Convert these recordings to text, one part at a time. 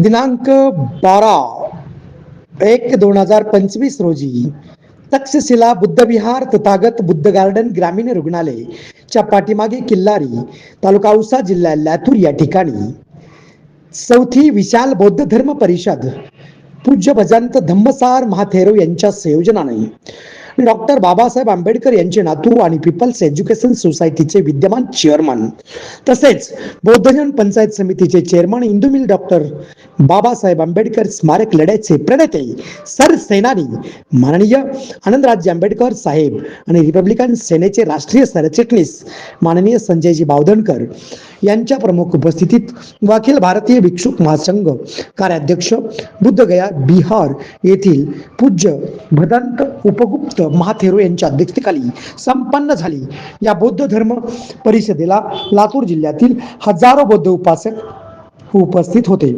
दिनांक बारा एक दोन हजार पंचवीस रोजी तक्षशिला बुद्धविहार तथागत बुद्ध गार्डन ग्रामीण रुग्णालय च्या पाठीमागे किल्लारी तालुका औसा जिल्हा लातूर या ठिकाणी चौथी विशाल बौद्ध धर्म परिषद पूज्य भजंत धम्मसार महाथेरो यांच्या संयोजनाने डॉक्टर बाबासाहेब आंबेडकर यांचे नातू आणि पीपल्स एज्युकेशन सोसायटीचे विद्यमान चेअरमन तसेच बौद्धजन पंचायत समितीचे चेअरमन इंदुमिल डॉक्टर बाबासाहेब आंबेडकर स्मारक लढ्याचे प्रणेते सरसेनानी माननीय आनंदराजे आंबेडकर साहेब आणि रिपब्लिकन सेनेचे राष्ट्रीय सरचिटणीस माननीय संजयजी बावधनकर यांच्या प्रमुख उपस्थितीत व अखिल भारतीय भिक्षुक महासंघ कार्याध्यक्ष बुद्धगया बिहार येथील पूज्य भदंत उपगुप्त महाथेरो यांच्या अध्यक्षतेखाली संपन्न झाली. या बौद्ध धर्म परिषदेला लातूर जिल्ह्यातील हजारो बौद्ध उपासक हो, उपस्थित होते.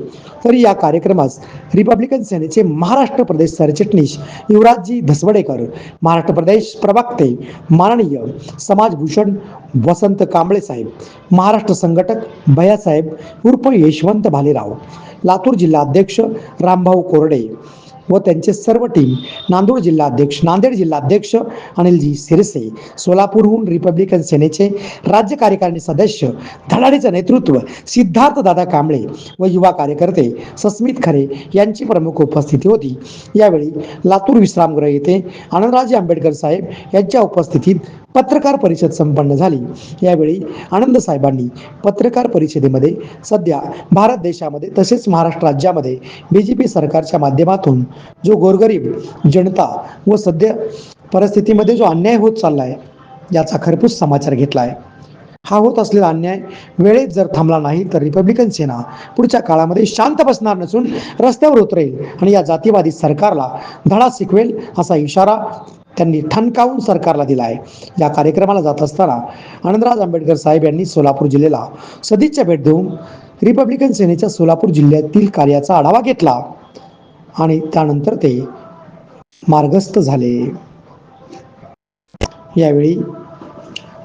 तरी या कार्यक्रमास रिपब्लिकन सेनेचे महाराष्ट्र प्रदेश सरचिटणीस युवराजजी धसवडेकर महाराष्ट्र प्रदेश प्रवक्ते माननीय समाजभूषण वसंत कांबळे साहेब महाराष्ट्र संघटक भैयासाहेब उर्फ यशवंत भालेराव लातूर जिल्हा अध्यक्ष रामभाऊ कोरडे व त्यांचे सर्व टीम नांदूर जिल्हा अध्यक्ष नांदेड जिल्हा अध्यक्ष अनिलजी सिरसे सोलापूरहून रिपब्लिकन सेनेचे राज्य कार्यकारिणी सदस्य धडाडीचं नेतृत्व सिद्धार्थ दादा कांबळे व युवा कार्यकर्ते सस्मित खरे यांची प्रमुख उपस्थिती होती. यावेळी लातूर विश्रामगृह येथे आनंदराजे आंबेडकर साहेब यांच्या उपस्थितीत पत्रकार परिषद संपन्न झाली. यावेळी आनंद साहेबांनी पत्रकार परिषदेमध्ये सध्या भारत देशामध्ये तसेच महाराष्ट्र राज्यामध्ये बी जे पी सरकारच्या माध्यमातून जो गोरगरीब जनता व सध्या परिस्थितीमध्ये जो अन्याय होत चालला आहे याचा खरपूस समाचार घेतला आहे हा होत असलेला अन्याय वेळेत जर थांबला नाही तर रिपब्लिकन सेना पुढच्या काळामध्ये शांत बसणार नसून रस्त्यावर उतरेल आणि या जातीवादी सरकारला धडा शिकवेल असा इशारा त्यांनी ठणकावून सरकारला दिला आहे. या कार्यक्रमाला जात असताना आनंदराज आंबेडकर साहेब यांनी सोलापूर जिल्ह्याला सदिच्छा भेट देऊन रिपब्लिकन सेनेच्या सोलापूर जिल्ह्यातील कार्याचा आढावा घेतला आणि त्यानंतर ते मार्गस्थ झाले. यावेळी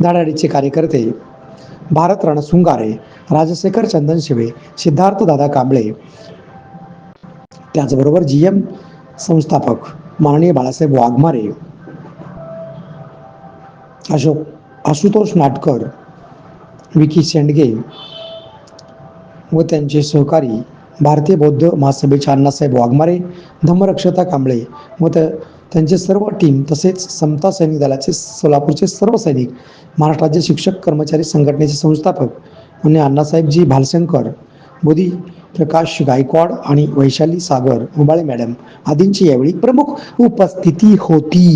धडाडीचे कार्यकर्ते भारत रणसुंगारे राजशेखर चंदन शिवे सिद्धार्थ दादा कांबळे त्याचबरोबर जी एम संस्थापक माननीय बाळासाहेब वाघमारे अशोक आशुतोष नाटकर विकी शेंडगे व त्यांचे सहकारी भारतीय बौद्ध महासभेचे अण्णासाहेब वाघमारे धम्मरक्षता कांबळे व त्यांचे सर्व टीम तसेच समता सैनिक दलाचे सोलापूरचे सर्व सैनिक महाराष्ट्र राज्य शिक्षक कर्मचारी संघटनेचे संस्थापक आणि अण्णासाहेबजी भालशंकर बोधी प्रकाश गायकवाड आणि वैशाली सागर उबाळे मॅडम आदींची यावेळी प्रमुख उपस्थिती होती.